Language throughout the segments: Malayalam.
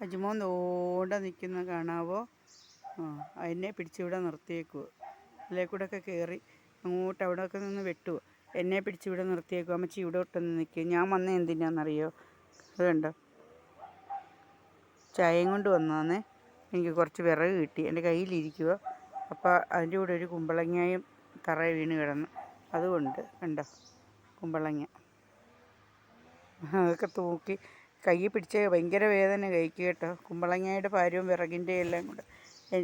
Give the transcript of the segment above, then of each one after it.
അജുമോൻ തോണ്ട നിൽക്കുന്ന കാണാവോ? ആ അതിനെ പിടിച്ചിവിടെ നിർത്തിയേക്കുവോ അതിലെ കൂടെ ഒക്കെ കയറി അങ്ങോട്ട് അവിടെ ഒക്കെ നിന്ന് വെട്ടുവോ എന്നെ പിടിച്ചിവിടെ നിർത്തിയേക്കുവോ അമ്മച്ചി ഇവിടെ ഒട്ടൊന്ന് നിൽക്കുക ഞാൻ വന്ന എന്തിനാണെന്നറിയോ അത് കണ്ടോ? ചായയും കൊണ്ട് വന്നതാന്നേ. എനിക്ക് കുറച്ച് വിറക് കിട്ടി. എന്റെ കയ്യിലിരിക്കുക അപ്പോൾ അതിന്റെ കൂടെ ഒരു കുമ്പളങ്ങയും തറ വീണ് കിടന്നു. അതുകൊണ്ട് കണ്ടോ? കുമ്പളങ്ങ. അതൊക്കെ തൂക്കി കൈ പിടിച്ച് ഭയങ്കര വേദന കൈക്ക് കേട്ടോ. കുമ്പളങ്ങയുടെ പാരവും വിറകിന്റെ എല്ലാം കൂടെ.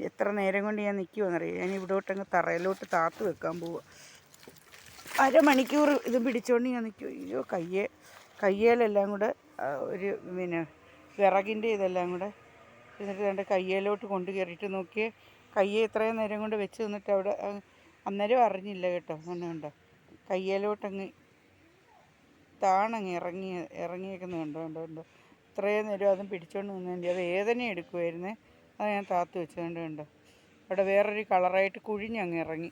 എത്ര നേരം കൊണ്ട് ഞാൻ നിൽക്കുമെന്നറിയാം ഞാൻ ഇവിടോട്ടങ്ങ് തറയിലോട്ട് താത്ത് വെക്കാൻ പോവുക അരമണിക്കൂർ ഇത് പിടിച്ചുകൊണ്ട് ഞാൻ നിൽക്കും അയ്യോ കയ്യെ കയ്യേലെല്ലാം കൂടെ ഒരു പിന്നെ വിറകിന്റെ ഇതെല്ലാം കൂടെ എന്നിട്ട് രണ്ട് കയ്യേലോട്ട് കൊണ്ട് കയറിയിട്ട് നോക്കിയേ കയ്യെ ഇത്രയും നേരം കൊണ്ട് വെച്ച് നിന്നിട്ട് അവിടെ അന്നേരം അറിഞ്ഞില്ല കേട്ടോ. അങ്ങനെ കണ്ടോ? കയ്യേലോട്ടങ്ങ് താണങ്ങ് ഇറങ്ങി ഇറങ്ങിയേക്കുന്നത് കണ്ടോ കണ്ടോ കണ്ടോ. ഇത്രയും നേരം അതും പിടിച്ചോണ്ട് നിന്നതിന്റെ വേദന എടുക്കുമായിരുന്നേ അത് ഞാൻ താത്ത് വെച്ചതുകൊണ്ട് കണ്ടോ അവിടെ വേറൊരു കളറായിട്ട് കുഴിഞ്ഞങ്ങ് ഇറങ്ങി.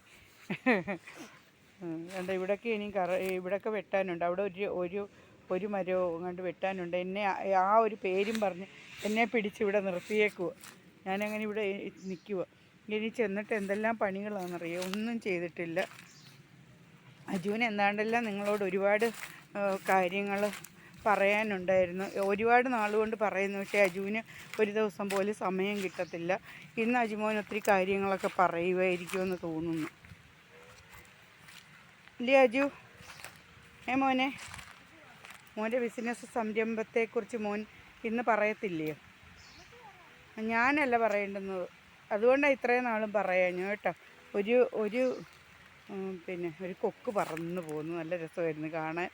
കണ്ടോ ഇവിടൊക്കെ ഇനി കറ ഇവിടൊക്കെ വെട്ടാനുണ്ട്. അവിടെ ഒരു ഒരു ഒരു മരവും അങ്ങോട്ട് വെട്ടാനുണ്ട്. എന്നെ ആ ഒരു പേരും പറഞ്ഞ് എന്നെ പിടിച്ച് ഇവിടെ നിർത്തിയേക്കുക ഞാനങ്ങനെ ഇവിടെ നിൽക്കുക ഇനി ചെന്നിട്ട് എന്തെല്ലാം പണികളാണെന്നറിയോ? ഒന്നും ചെയ്തിട്ടില്ല. അജുവിന് എന്താണ്ടെല്ലാം നിങ്ങളോട് ഒരുപാട് കാര്യങ്ങൾ പറയാനുണ്ടായിരുന്നു. ഒരുപാട് നാളുകൊണ്ട് പറയുന്നു പക്ഷേ അജുവിന് ഒരു ദിവസം പോലും സമയം കിട്ടത്തില്ല. ഇന്ന് അജുമോൻ ഒത്തിരി കാര്യങ്ങളൊക്കെ പറയുമായിരിക്കുമെന്ന് തോന്നുന്നു. ഇല്ലേ അജു? ഏ മോനെ? മോന്റെ ബിസിനസ് സംരംഭത്തെക്കുറിച്ച് മോൻ ഇന്ന് പറയത്തില്ലയോ? ഞാനല്ല പറയേണ്ടുന്നത്. അതുകൊണ്ടാണ് ഇത്രയും നാളും പറയാഞ്ഞു കേട്ടോ. ഒരു ഒരു പിന്നെ ഒരു കൊക്ക് പറന്ന് പോകുന്നു. നല്ല രസമായിരുന്നു കാണാൻ.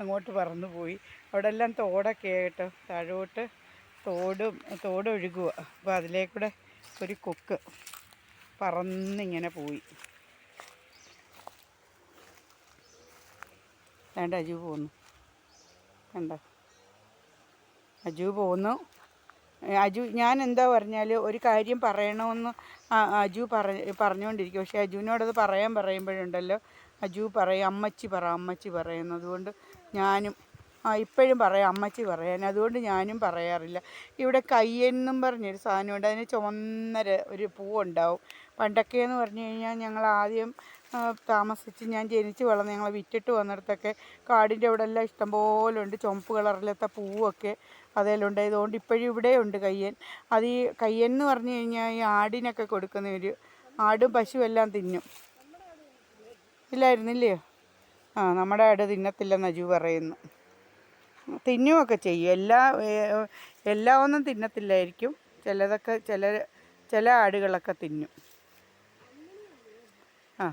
അങ്ങോട്ട് പറന്നു പോയി. അവിടെ എല്ലാം തോടൊക്കെ കേട്ടോ താഴോട്ട് തോടും തോടൊഴുകുക അപ്പോൾ അതിലേക്കൂടെ ഒരു കൊക്ക് പറന്നിങ്ങനെ പോയി. വേണ്ട അജു പോന്നു. വേണ്ട അജു പോന്നു. അജു ഞാൻ എന്താ പറഞ്ഞാൽ ഒരു കാര്യം പറയണമെന്ന് അജു പറ പറഞ്ഞുകൊണ്ടിരിക്കും പക്ഷേ അജുവിനോടത് പറയാൻ പറയുമ്പോഴുണ്ടല്ലോ. അജു പറയും അമ്മച്ചി പറ അമ്മച്ചി പറയുന്നു അതുകൊണ്ട് ഞാനും ആ ഇപ്പോഴും പറയാം അമ്മച്ചി പറയാൻ. അതുകൊണ്ട് ഞാനും പറയാറില്ല. ഇവിടെ കയ്യെന്നും പറഞ്ഞൊരു സാധനമുണ്ട് അതിന് ചുവന്നര ഒരു പൂവുണ്ടാവും. പണ്ടൊക്കെ എന്ന് പറഞ്ഞു കഴിഞ്ഞാൽ ഞങ്ങൾ ആദ്യം താമസിച്ച് ഞാൻ ജനിച്ച് വളർന്ന് ഞങ്ങൾ വിറ്റിട്ട് വന്നിടത്തൊക്കെ കാടിന്റെ അവിടെ എല്ലാം ഇഷ്ടംപോലെ ഉണ്ട്. ചുമപ്പ് കളറിലത്തെ പൂവൊക്കെ അതിലുണ്ട് അതുകൊണ്ട് ഇപ്പോഴും ഇവിടെ ഉണ്ട് കയ്യൻ. അത് ഈ കയ്യൻ എന്ന് പറഞ്ഞു കഴിഞ്ഞാൽ ഈ ആടിനൊക്കെ കൊടുക്കുന്ന ഒരു ആടും പശുവെല്ലാം തിന്നും. ഇല്ലായിരുന്നില്ലയോ ആ നമ്മുടെ ആട് തിന്നത്തില്ലെന്ന് അജു പറയുന്നു. തിന്നുമൊക്കെ ചെയ്യും. എല്ലാ എല്ലാ ഒന്നും തിന്നത്തില്ലായിരിക്കും. ചിലതൊക്കെ ചില ചില ആടുകളൊക്കെ തിന്നും. ആ.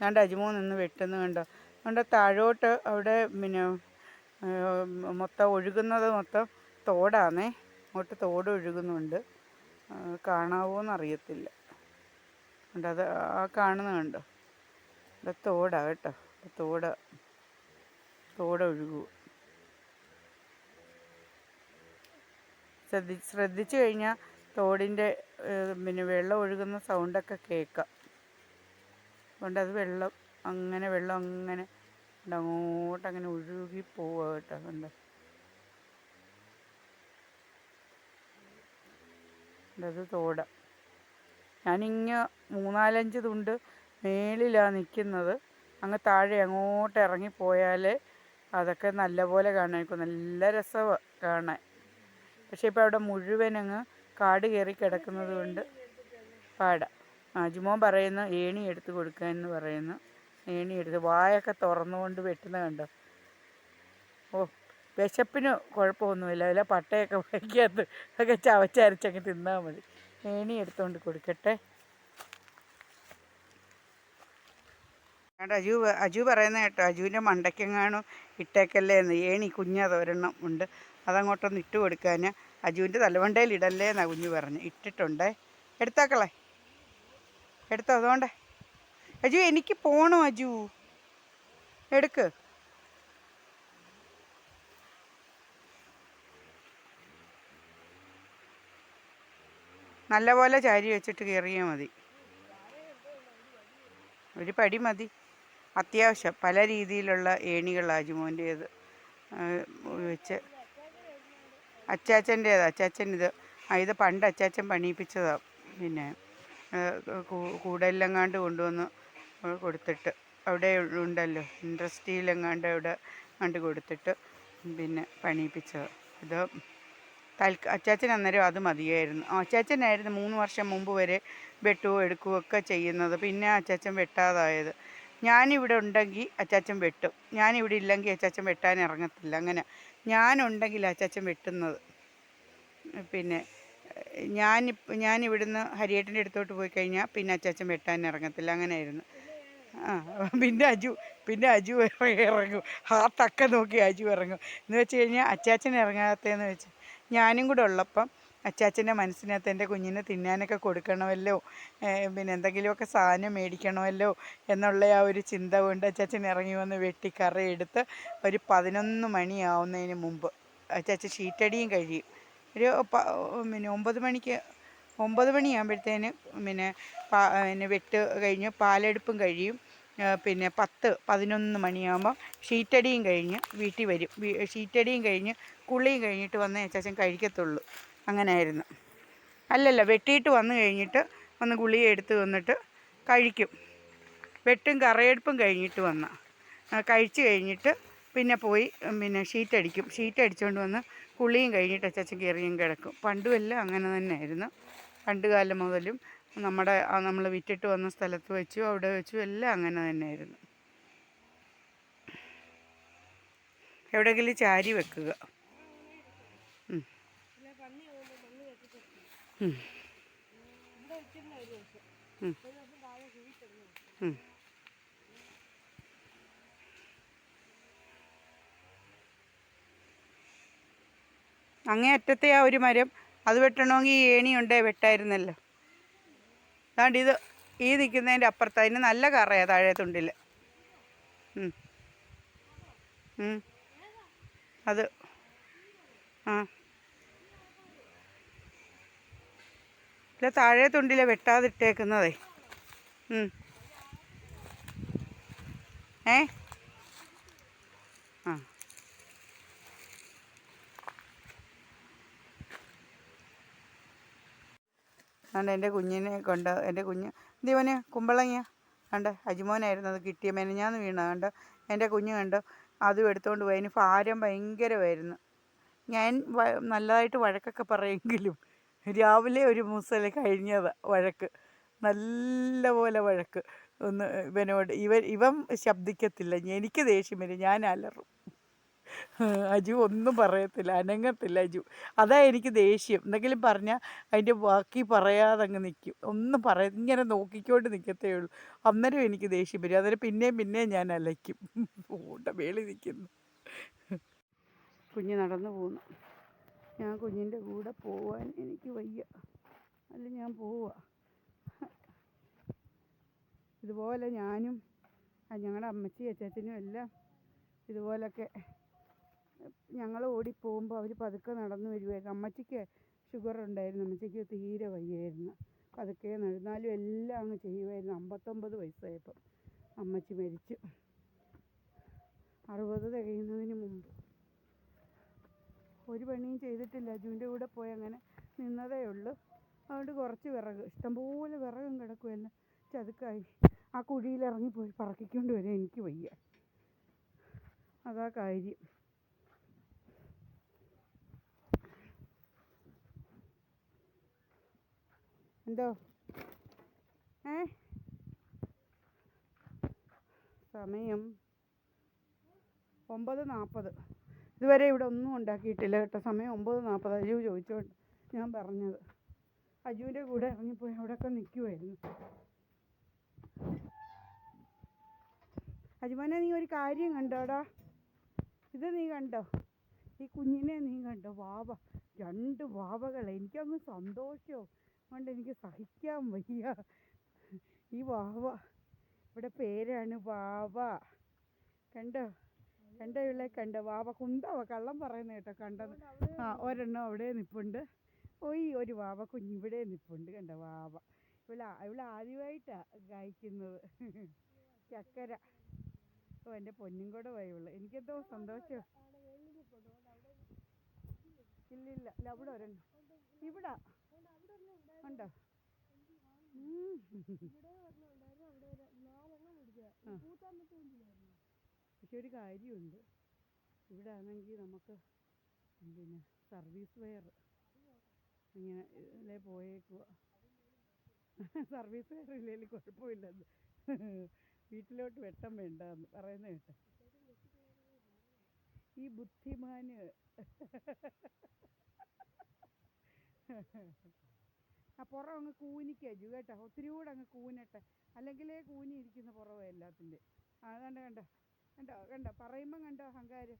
കണ്ട അജുമോ നിന്ന് വെട്ടുന്നു കണ്ടോ? അതുകൊണ്ട് താഴോട്ട് അവിടെ പിന്നെ മൊത്തം ഒഴുകുന്നത് മൊത്തം തോടാണേ അങ്ങോട്ട് തോട് ഒഴുകുന്നുണ്ട്. കാണാവോ എന്നറിയത്തില്ല അറിയത്തില്ല കണ്ടോ അത് ആ കാണുന്ന കണ്ടോ? ഇവിടെ തോടാ കേട്ടോ. തോട്. തോട ഒഴുകുക ശ്രദ്ധി ശ്രദ്ധിച്ചു കഴിഞ്ഞാൽ തോടിന്റെ പിന്നെ വെള്ളം ഒഴുകുന്ന സൗണ്ടൊക്കെ കേൾക്കാം. അതുകൊണ്ട് അത് വെള്ളം അങ്ങനെ വെള്ളം അങ്ങനെ അങ്ങോട്ട് അങ്ങനെ ഒഴുകി പോവുക കേട്ടോ അതുകൊണ്ട് അത് തോട. ഞാനിങ്ങ മൂന്നാലഞ്ച് തുണ്ട് മേളിലാണ് നിൽക്കുന്നത് അങ്ങ് താഴെ അങ്ങോട്ട് ഇറങ്ങിപ്പോയാൽ അതൊക്കെ നല്ലപോലെ കാണാൻ നല്ല രസമാണ് കാണാൻ. പക്ഷേ ഇപ്പോൾ അവിടെ മുഴുവൻ അങ്ങ് കാട് കയറി കിടക്കുന്നത് കൊണ്ട് പാടാം. അജുമോൻ പറയുന്നു ഏണി എടുത്ത് കൊടുക്കാൻ എന്ന് പറയുന്നു. ഏണി എടുത്ത് വായൊക്കെ തുറന്നുകൊണ്ട് വെട്ടുന്ന കണ്ടോ? ഓ വിശപ്പിന് കുഴപ്പമൊന്നുമില്ല. അല്ല പട്ടയൊക്കെ വയ്ക്കാത്ത ഒക്കെ ചവച്ചരച്ചൊക്കെ തിന്നാൽ മതി. ഏണി എടുത്തുകൊണ്ട് കൊടുക്കട്ടെ. അജു അജു പറയുന്ന കേട്ടോ അജുവിന്റെ മണ്ടയ്ക്കെങ്ങാനും ഇട്ടേക്കല്ലേ എന്ന്. ഏണി കുഞ്ഞത് ഒരെണ്ണം ഉണ്ട്. അതങ്ങോട്ടൊന്ന് ഇട്ട് കൊടുക്കാൻ അജുവിന്റെ തലവണ്ടയിൽ ഇടല്ലേ എന്നാ കുഞ്ഞു പറഞ്ഞു. ഇട്ടിട്ടുണ്ടേ. എടുത്താക്കളെ. എടുത്തോ അതുകൊണ്ടേ. അജു എനിക്ക് പോണോ അജു? എടുക്ക്. നല്ലപോലെ ചാരി വെച്ചിട്ട് കയറിയാൽ മതി. ഒരു പടി മതി. അത്യാവശ്യം പല രീതിയിലുള്ള ഏണികൾ അജുമോന്റേത് വെച്ച് അച്ചാച്ചന്റേത്. അച്ചാച്ചൻ ഇത് ഇത് പണ്ട് അച്ചാച്ചൻ പണിയിപ്പിച്ചതാണ് പിന്നെ കൂടെല്ലെങ്ങാണ്ട് കൊണ്ടുവന്ന് കൊടുത്തിട്ട് അവിടെ ഉണ്ടല്ലോ. ഇൻഡസ്ട്രിയിലെങ്ങാണ്ട് അവിടെ കണ്ട് കൊടുത്തിട്ട് പിന്നെ പണിയിപ്പിച്ചത്. ഇത് തൽക്ക അച്ചാച്ചൻ അന്നേരം അത് മതിയായിരുന്നു. അച്ചാച്ചനായിരുന്നു മൂന്ന് വർഷം മുമ്പ് വരെ വെട്ടുകയോ എടുക്കുകയോ ഒക്കെ ചെയ്യുന്നത്. പിന്നെ അച്ചാച്ചൻ വെട്ടാതായത്. ഞാനിവിടെ ഉണ്ടെങ്കിൽ അച്ചാച്ചൻ വെട്ടും. ഞാനിവിടെ ഇല്ലെങ്കിൽ അച്ചാച്ചൻ വെട്ടാൻ ഇറങ്ങത്തില്ല. അങ്ങനെ ഞാനുണ്ടെങ്കിൽ അച്ചാച്ചൻ വെട്ടുന്നത്. പിന്നെ ഞാൻ ഞാൻ ഇവിടുന്ന് ഹരിയേട്ടന്റെ അടുത്തോട്ട് പോയി കഴിഞ്ഞാൽ പിന്നെ അച്ചാച്ചൻ വെട്ടാൻ ഇറങ്ങത്തില്ല. അങ്ങനെയായിരുന്നു. ആ പിന്നെ അജു പിന്നെ അജു ഇറങ്ങും. തക്ക നോക്കി അജു ഇറങ്ങും. എന്ന് വെച്ച് കഴിഞ്ഞാൽ അച്ചാച്ചൻ ഇറങ്ങാത്തതെന്ന് വെച്ച് ഞാനും കൂടെ ഉള്ളപ്പം അച്ചാച്ചന്റെ മനസ്സിനകത്ത് എന്റെ കുഞ്ഞിന് തിന്നാനൊക്കെ കൊടുക്കണമല്ലോ പിന്നെ എന്തെങ്കിലുമൊക്കെ സാധനം മേടിക്കണമല്ലോ എന്നുള്ള ആ ഒരു ചിന്ത കൊണ്ട് അച്ചാച്ചൻ ഇറങ്ങി വന്ന് വെട്ടി കറയെടുത്ത് ഒരു പതിനൊന്ന് മണിയാവുന്നതിന് മുമ്പ് അച്ചാച്ചൻ ഷീറ്റടിയും കഴിയും. ഒരു പിന്നെ ഒമ്പത് മണിക്ക് ഒമ്പത് മണിയാകുമ്പോഴത്തേന് പിന്നെ പിന്നെ വെട്ട് കഴിഞ്ഞ് പാലെടുപ്പും കഴിയും. പിന്നെ പത്ത് പതിനൊന്ന് മണിയാകുമ്പോൾ ഷീറ്റടിയും കഴിഞ്ഞ് വീട്ടിൽ വരും. ഷീറ്റടിയും കഴിഞ്ഞ് കുളിയും കഴിഞ്ഞിട്ട് വന്നേ അച്ചാച്ചൻ കഴിക്കത്തുള്ളൂ. അങ്ങനെയായിരുന്നു അല്ലല്ല വെട്ടിയിട്ട് വന്നു കഴിഞ്ഞിട്ട് ഒന്ന് ഗുളിക എടുത്ത് വന്നിട്ട് കഴിക്കും. വെട്ടും കറയെടുപ്പും കഴിഞ്ഞിട്ട് വന്ന. കഴിച്ച് കഴിഞ്ഞിട്ട് പിന്നെ പോയി പിന്നെ ഷീറ്റ് അടിക്കും. ഷീറ്റ് അടിച്ചുകൊണ്ട് വന്ന് കുളിയും കഴിഞ്ഞിട്ട് അച്ചാച്ചൻ കയറിയും കിടക്കും. പണ്ടുമെല്ലാം അങ്ങനെ തന്നെയായിരുന്നു. പണ്ട് കാലം മുതലും നമ്മുടെ നമ്മൾ വിറ്റിട്ട് വന്ന സ്ഥലത്ത് വെച്ചു അവിടെ വെച്ചു എല്ലാം അങ്ങനെ തന്നെയായിരുന്നു. എവിടെയെങ്കിലും ചാരി വെക്കുക. അങ്ങേ അറ്റത്തെ ആ ഒരു മരം അത് വെട്ടണമെങ്കിൽ ഈ ഏണി ഉണ്ടേ വെട്ടായിരുന്നല്ലോ. അതാണ്ട് ഇത് ഈ നിൽക്കുന്നതിന്റെ അപ്പുറത്ത് അതിന് നല്ല കറയാണ് താഴെ തുണ്ടിൽ അത് ആ. ഇല്ല താഴെ തൊണ്ടിലെ വെട്ടാതിട്ടേക്കുന്നതേ. ഏ? ആ. അതുകൊണ്ട് എന്റെ കുഞ്ഞിനെ കൊണ്ട് എന്റെ കുഞ്ഞ് ദീവന് കുമ്പളങ്ങ കണ്ട് അജിമോനായിരുന്നു അത് കിട്ടിയ മെനഞ്ഞാന്ന് വീണ കണ്ട് എന്റെ കുഞ്ഞ് കണ്ട് അതും എടുത്തുകൊണ്ട് പോയി. അതിന് ഭാരം ഭയങ്കരമായിരുന്നു. ഞാൻ നല്ലതായിട്ട് വഴക്കൊക്കെ പറയുമെങ്കിലും രാവിലെ ഒരു മൂസല കഴിഞ്ഞത് വഴക്ക്. നല്ല പോലെ വഴക്ക്. ഒന്ന് ഇവനോട് ഇവൻ ഇവൻ ശബ്ദിക്കത്തില്ല. എനിക്ക് ദേഷ്യം വരും. ഞാൻ അലറും. അജു ഒന്നും പറയത്തില്ല. അനങ്ങത്തില്ല അജു. അതാ എനിക്ക് ദേഷ്യം. എന്തെങ്കിലും പറഞ്ഞാൽ അതിന്റെ ബാക്കി പറയാതെ അങ്ങ് നിൽക്കും ഒന്നും പറ ഇങ്ങനെ നോക്കിക്കൊണ്ട് നിൽക്കത്തേ ഉള്ളൂ. അന്നേരം എനിക്ക് ദേഷ്യം വരും. അന്നേരം പിന്നെയും പിന്നെയും ഞാൻ അലയ്ക്കും. ഓട്ട വേളി നിൽക്കുന്നു കുഞ്ഞ് നടന്നു പോകുന്നു. ഞാൻ കുഞ്ഞിന്റെ കൂടെ പോവാൻ എനിക്ക് വയ്യ. അല്ല ഞാൻ പോവുക ഇതുപോലെ ഞാനും ഞങ്ങളുടെ അമ്മച്ചി അച്ചാച്ചനും എല്ലാം ഇതുപോലൊക്കെ ഞങ്ങൾ ഓടിപ്പോകുമ്പോൾ അവർ പതുക്കെ നടന്നു വരുമായിരുന്നു അമ്മച്ചിക്ക് ഷുഗർ ഉണ്ടായിരുന്നു. അമ്മച്ചിക്ക് തീരെ വയ്യായിരുന്നു. പതുക്കെ നടന്നാലും എല്ലാം അങ്ങ് ചെയ്യുമായിരുന്നു അമ്പത്തൊമ്പത് വയസ്സായപ്പം അമ്മച്ചി മരിച്ചു. അറുപത് തികയുന്നതിന് മുമ്പ്. ഒരു പണിയും ചെയ്തിട്ടില്ല. അജുവിന്റെ കൂടെ പോയി അങ്ങനെ നിന്നതേ ഉള്ളൂ. അതുകൊണ്ട് കുറച്ച് വിറക് ഇഷ്ടംപോലെ വിറകും കിടക്കുമല്ലോ ചതുക്കായി ആ കുഴിയിൽ ഇറങ്ങിപ്പോയി പറക്കിക്കൊണ്ട് വരാൻ എനിക്ക് വയ്യ. അതാ കാര്യം. എന്തോ? ഏ? സമയം ഒമ്പത് നാൽപ്പത്. ഇതുവരെ ഇവിടെ ഒന്നും ഉണ്ടാക്കിയിട്ടില്ല കേട്ടോ. സമയം ഒമ്പത് നാൽപ്പത് അജു ചോദിച്ചോണ്ട് ഞാൻ പറഞ്ഞത്. അജുവിന്റെ കൂടെ ഇറങ്ങിപ്പോയി. അവിടെയൊക്കെ നിൽക്കുമായിരുന്നു അജുമോനെ നീ ഒരു കാര്യം കണ്ടോടാ? ഇത് നീ കണ്ടോ? ഈ കുഞ്ഞിനെ നീ കണ്ടോ? വാവ. രണ്ട് വാവകൾ എനിക്കങ്ങ് സന്തോഷമോ കൊണ്ട് എനിക്ക് സഹിക്കാൻ വയ്യ. ഈ വാവ. ഇവിടെ പേരാണ് വാവ. കണ്ടോ? കണ്ടോ ഇവളെ കണ്ടോ വാവ കുന്തവ കള്ളം പറയുന്ന കേട്ടോ കണ്ടത്. ആ ഒരെണ്ണം അവിടെ നിപ്പുണ്ട്. ഒയ് ഒരു വാവ കുഞ്ഞിവിടെ നിപ്പുണ്ട് കണ്ട വാവ. ഇവിടെ ഇവിടെ ആദ്യമായിട്ടാണ് കായ്ക്കുന്നത് ചക്കര. ഓ എന്റെ പൊന്നും കൂടെ പോയുള്ളു എനിക്കെന്തോ സന്തോഷം. ഇല്ലില്ല ഇല്ല ഇല്ല അവിടെ ഒരെണ്ണം. ഇവിടെ. ഉണ്ടോ ഉം. ആ. പക്ഷെ ഒരു കാര്യമുണ്ട്. ഇവിടെ ആണെങ്കിൽ നമുക്ക് പിന്നെ സർവീസ് വെയർ ഇങ്ങനെ ഇതിലെ പോയേക്കുക സർവീസ് വെയർ ഇല്ലെങ്കിൽ കുഴപ്പമില്ലെന്ന്. വീട്ടിലോട്ട് വെട്ടം വേണ്ടെന്ന് പറയുന്ന കേട്ടോ. ഈ ബുദ്ധിമാന്. ആ പുറം അങ്ങ് കൂനിക്കു കേട്ടോ. ഒത്തിരി കൂടെ അങ്ങ് കൂനട്ടെ. അല്ലെങ്കിലേ കൂനി ഇരിക്കുന്ന പുറവേ എല്ലാത്തിന്റെ ആ കണ്ട? കണ്ടോ കണ്ടോ പറയുമ്പം കണ്ടോ അഹങ്കാരം.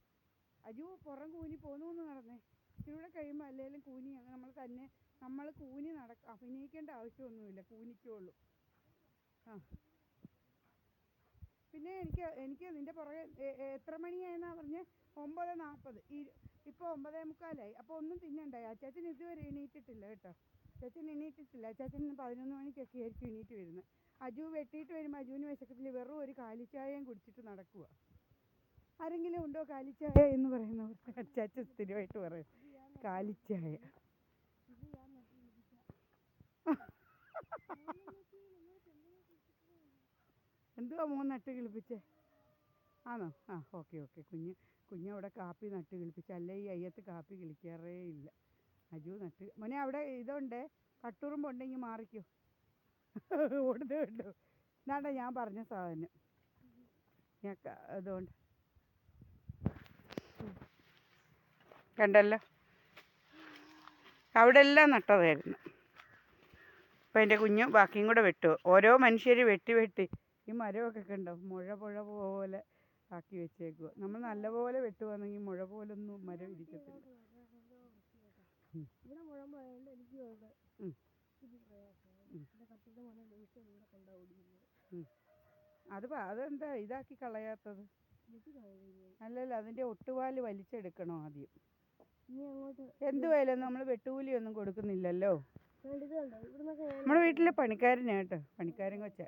അജു പുറം കൂനി പോന്നു എന്ന് നടന്നേ. ഇച്ചിരി കൂടെ കഴിയുമ്പോൾ അല്ലെങ്കിലും കൂനി നമ്മൾ തന്നെ നമ്മൾ കൂനി നടക്ക അഭിനയിക്കേണ്ട ആവശ്യമൊന്നുമില്ല കൂനിക്കുള്ളൂ ആ. പിന്നെ എനിക്ക് എനിക്ക് നിന്റെ പുറകെ എത്ര മണിയായെന്നാ പറഞ്ഞ്? ഒമ്പത് നാൽപ്പത് ഈ ഇപ്പോൾ ഒമ്പതേ മുക്കാലായി. അപ്പോൾ ഒന്നും തിന്നണ്ടായി. അച്ചാച്ചൻ ഇതുവരെ എണീറ്റിട്ടില്ല കേട്ടോ. അച്ചാച്ചൻ എണീറ്റിട്ടില്ല. അച്ചാച്ചൻ പതിനൊന്ന് മണിക്കൊക്കെ ആയിരിക്കും എണീറ്റ് വരുന്നത്. അജു വെട്ടിയിട്ട് വരുമ്പോൾ അജുവിന് വിശക്കത്തില്ല. വെറും ഒരു കാലിച്ചായയും കുടിച്ചിട്ട് നടക്കുക ആരെങ്കിലും ഉണ്ടോ കാലിച്ചായ എന്ന് പറയുന്നവർ അച്ചാച്ച സ്ഥിരമായിട്ട് പറയും. കാലിച്ചായ. എന്തുവാ മോൻ നട്ട് കിളിപ്പിച്ചേ? ആണോ ആ ഓക്കെ ഓക്കെ. കുഞ്ഞ് കുഞ്ഞ് അവിടെ കാപ്പി നട്ട് കിളിപ്പിച്ചു. അല്ലേ ഈ അയ്യത്ത് കാപ്പി കിളിക്കാറേ ഇല്ല. അജു നട്ട്. മോനെ അവിടെ ഇതുണ്ട്. കട്ടുറുമ്പുണ്ടെങ്കിൽ മാറിക്കോ. ഓടുന്നു കേട്ടോ ഇതാണ്ട ഞാൻ പറഞ്ഞ സാധനം. ഞാൻ അതുകൊണ്ട് കണ്ടല്ലോ? അവിടെ എല്ലാം നട്ടതായിരുന്നു. അപ്പം എന്റെ കുഞ്ഞ് ബാക്കിയും കൂടെ വെട്ടു ഓരോ മനുഷ്യർ വെട്ടി വെട്ടി. ഈ മരമൊക്കെ കണ്ടോ? മുഴ പുഴ പോലെ ആക്കി വെച്ചേക്കുക നമ്മൾ നല്ലപോലെ വെട്ടുവാണെങ്കിൽ മുഴ പോലൊന്നും മരം ഇരിക്കത്തില്ല. അത് അതെന്താ ഇതാക്കി കളയാത്തത്? അല്ലല്ല അതിന്റെ ഒട്ടുപാൽ വലിച്ചെടുക്കണോ ആദ്യം? എന്തുവായാലും നമ്മൾ വെട്ടുകൂലിയൊന്നും കൊടുക്കുന്നില്ലല്ലോ? നമ്മുടെ വീട്ടിലെ പണിക്കാരനാ കേട്ടോ. പണിക്കാരൻ കൊച്ച.